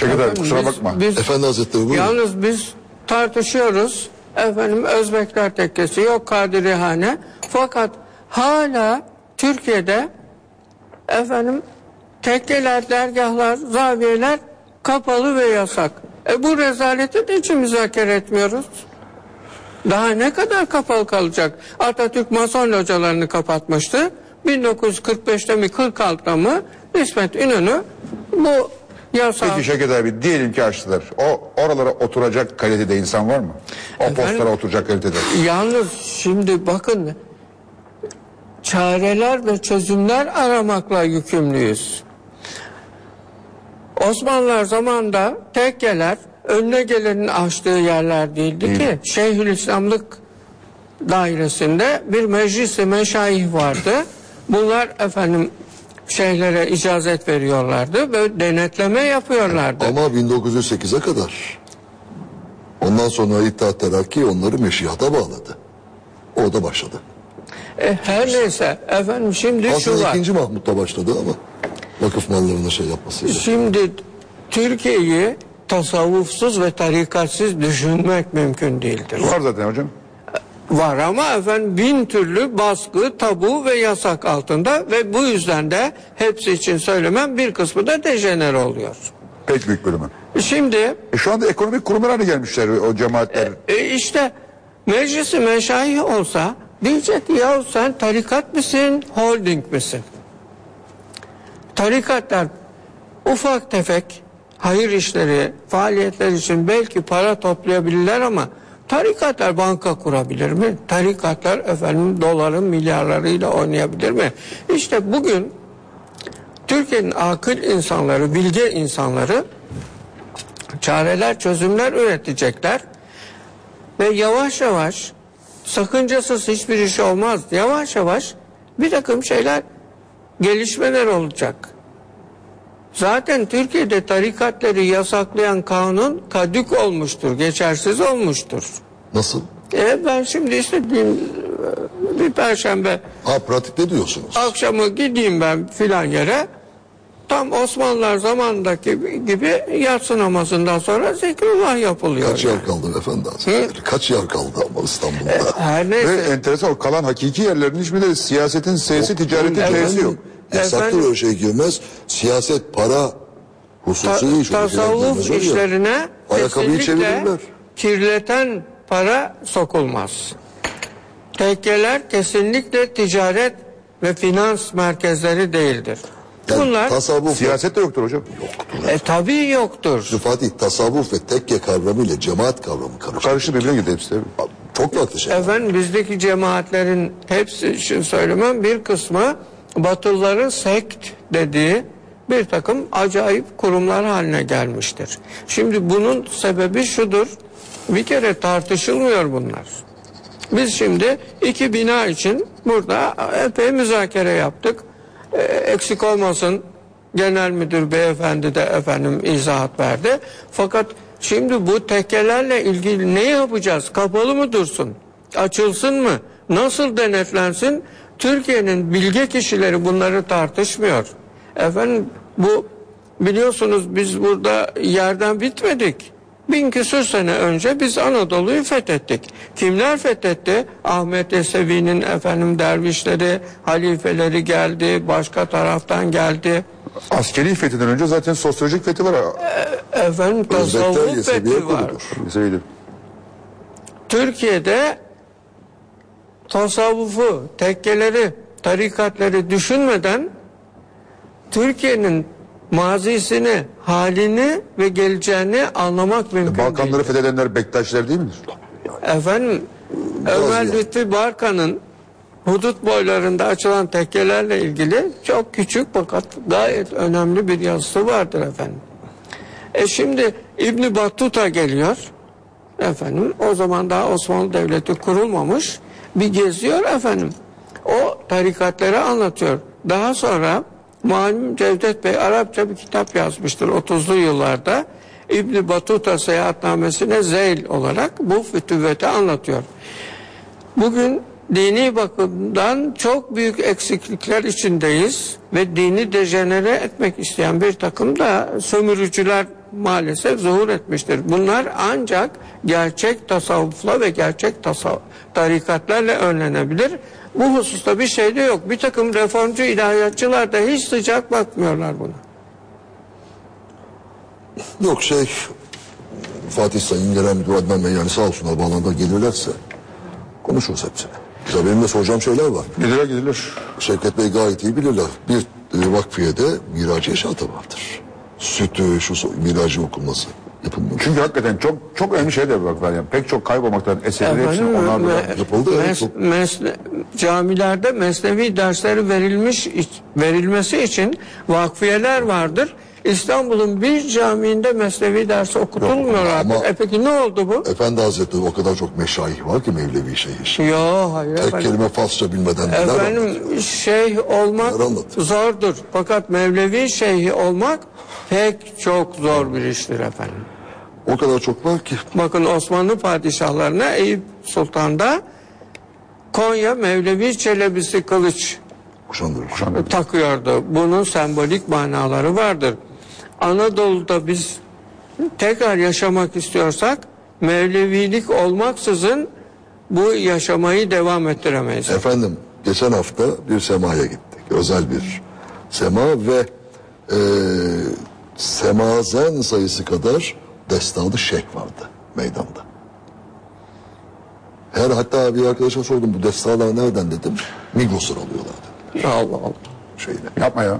Şevket abi kusura biz- bakma. biz- Efendi Hazretleri buyurun. Yalnız biz tartışıyoruz. Efendim Özbekler tekkesi yok Kadirihane. Fakat hala Türkiye'de efendim tekkeler, dergahlar, zaviyeler kapalı ve yasak. E bu rezaleti de hiç müzakere etmiyoruz. Daha ne kadar kapalı kalacak? Atatürk Mason localarını kapatmıştı. 1945'te mi 46'da mı İsmet İnönü bu yasağı Peki Şevket abi diyelim ki açtılar. O oralara oturacak kalitede insan var mı? O Efendim? postlara oturacak kalitede. Yalnız şimdi bakın çareler ve çözümler aramakla yükümlüyüz. Osmanlılar zamanında tekkeler önüne gelenin açtığı yerler değildi ki. Şeyhülislamlık dairesinde bir meclis-i meşayih vardı. Bunlar efendim şeyhlere icazet veriyorlardı ve denetleme yapıyorlardı. Ama 1908'e kadar. Ondan sonra İttihat Terakki onları meşiyata bağladı. Orada başladı. E, her neyse efendim şimdi şu Aslında var. ikinci Mahmut'ta başladı ama vakıf mallarına şey yapmasıyla. Şimdi Türkiye'yi tasavvufsuz ve tarikatsız düşünmek mümkün değildir. Var zaten hocam. Var ama efendim bin türlü baskı, tabu ve yasak altında ve bu yüzden de hepsi için söylemem bir kısmı da dejenere oluyor. Pek büyük bölümü. Şimdi E şu anda ekonomik kurumlar haline gelmişler o cemaatler. e, işte meclisi meşayi olsa diyecek ki ya sen tarikat mısın, holding misin? Tarikatlar ufak tefek hayır işleri, faaliyetler için belki para toplayabilirler ama tarikatlar banka kurabilir mi? Tarikatlar efendim doların milyarlarıyla oynayabilir mi? İşte bugün Türkiye'nin akıl insanları, bilge insanları çareler, çözümler üretecekler ve yavaş yavaş sakıncasız hiçbir iş olmaz. Yavaş yavaş bir takım şeyler gelişmeler olacak. Zaten Türkiye'de tarikatları yasaklayan kanun kadük olmuştur, geçersiz olmuştur. Nasıl? E ben şimdi istediğim e, bir perşembe Ha pratikte diyorsunuz. akşamı gideyim ben filan yere tam Osmanlılar zamanındaki gibi yatsı namazından sonra zikrullah yapılıyor. Kaç yer kaldı efendi Hazretleri? Kaç yer kaldı ama İstanbul'da? Her Ve neyse. enteresan o kalan hakiki yerlerin hiçbirinde siyasetin S'si, ticaretin T'si yok. Efendim? öyle şey girmez. Siyaset, para Ta- hususi iş. öyle şeyler tasavvuf işlerine Ayakkabıyı kesinlikle çevirirler. kirleten para sokulmaz. Tekkeler kesinlikle ticaret ve finans merkezleri değildir. Yani Bunlar tasavvuf, Siyaset de yoktur hocam. yoktur. e, tabii yoktur. Şu Fatih tasavvuf ve tekke kavramı ile cemaat kavramı karıştı. Karıştı birbirine girdi hepsi. Çok farklı şey. Efendim bizdeki cemaatlerin hepsi için söylemem bir kısmı Batılıların sekt dediği bir takım acayip kurumlar haline gelmiştir. Şimdi bunun sebebi şudur. Bir kere tartışılmıyor bunlar. Biz şimdi iki bina için burada epey müzakere yaptık. Ee, eksik olmasın genel müdür beyefendi de efendim izahat verdi. Fakat şimdi bu tekkelerle ilgili ne yapacağız? Kapalı mı dursun? Açılsın mı? Nasıl denetlensin? Türkiye'nin bilge kişileri bunları tartışmıyor. Efendim bu biliyorsunuz biz burada yerden bitmedik. Bin küsür sene önce biz Anadolu'yu fethettik. Kimler fethetti? Ahmet Yesevi'nin efendim dervişleri, halifeleri geldi, başka taraftan geldi. Askeri fethiden önce zaten sosyolojik fethi var. Efendim Özbekler tasavvuf fethi var. Mesela Türkiye'de tasavvufu, tekkeleri, tarikatları düşünmeden Türkiye'nin mazisini, halini ve geleceğini anlamak mümkün değil. Balkanları fethedenler Bektaşiler değil midir? Efendim Ömer ya. Lütfi Barkan'ın hudut boylarında açılan tekkelerle ilgili çok küçük fakat gayet önemli bir yazısı vardır efendim. E şimdi İbni Battuta geliyor. Efendim o zaman daha Osmanlı Devleti kurulmamış. Bir geziyor efendim. O tarikatları anlatıyor. Daha sonra malum Cevdet Bey Arapça bir kitap yazmıştır 30'lu yıllarda. İbni Battuta seyahatnamesine zeyl olarak bu fütüvveti anlatıyor. Bugün dini bakımdan çok büyük eksiklikler içindeyiz ve dini dejenere etmek isteyen bir takım da sömürücüler maalesef zuhur etmiştir. Bunlar ancak gerçek tasavvufla ve gerçek tasav tarikatlarla önlenebilir. Bu hususta bir şey de yok. Bir takım reformcu ilahiyatçılar da hiç sıcak bakmıyorlar buna. Yok şey Fatih Sayın Genel Müdür Adnan Bey yani sağ olsunlar bağlantıda gelirlerse konuşuruz hepsini. Güzel benim de soracağım şeyler var. Gidilir gidilir. Şevket Bey gayet iyi bilirler. Bir e, vakfiyede miracı yaşatı vardır. Sütü, şu so- miracı okunması yapılmıyor. Çünkü hakikaten çok çok önemli şey de bak var yani. Pek çok kaybolmaktan eserleri hepsini Efendim, onlar da me- yapıldı, evet, mes- çok- mesne- camilerde mesnevi dersleri verilmiş verilmesi için vakfiyeler vardır. İstanbul'un bir camiinde mesnevi dersi okutulmuyor Yok, artık. ama- E peki ne oldu bu? Efendi Hazretleri o kadar çok meşayih var ki Mevlevi şeyhi. Yo hayır Tek efendim. kelime Farsça bilmeden neler anlatıyor. Efendim şeyh olmak zordur. Fakat Mevlevi şeyhi olmak pek çok zor bir iştir efendim. O kadar çok var ki Bakın Osmanlı padişahlarına Eyüp Sultan'da Konya Mevlevi Çelebisi kılıç kuşandırır. takıyordu. Bunun sembolik manaları vardır. Anadolu'da biz tekrar yaşamak istiyorsak Mevlevilik olmaksızın bu yaşamayı devam ettiremeyiz. Efendim geçen hafta bir semaya gittik. Özel bir sema ve e, semazen sayısı kadar destanı şeyh vardı meydanda. Her hatta bir arkadaşa sordum bu destalar nereden dedim. Migros'tan alıyorlardı Allah Allah. şeyine. Yapma ya.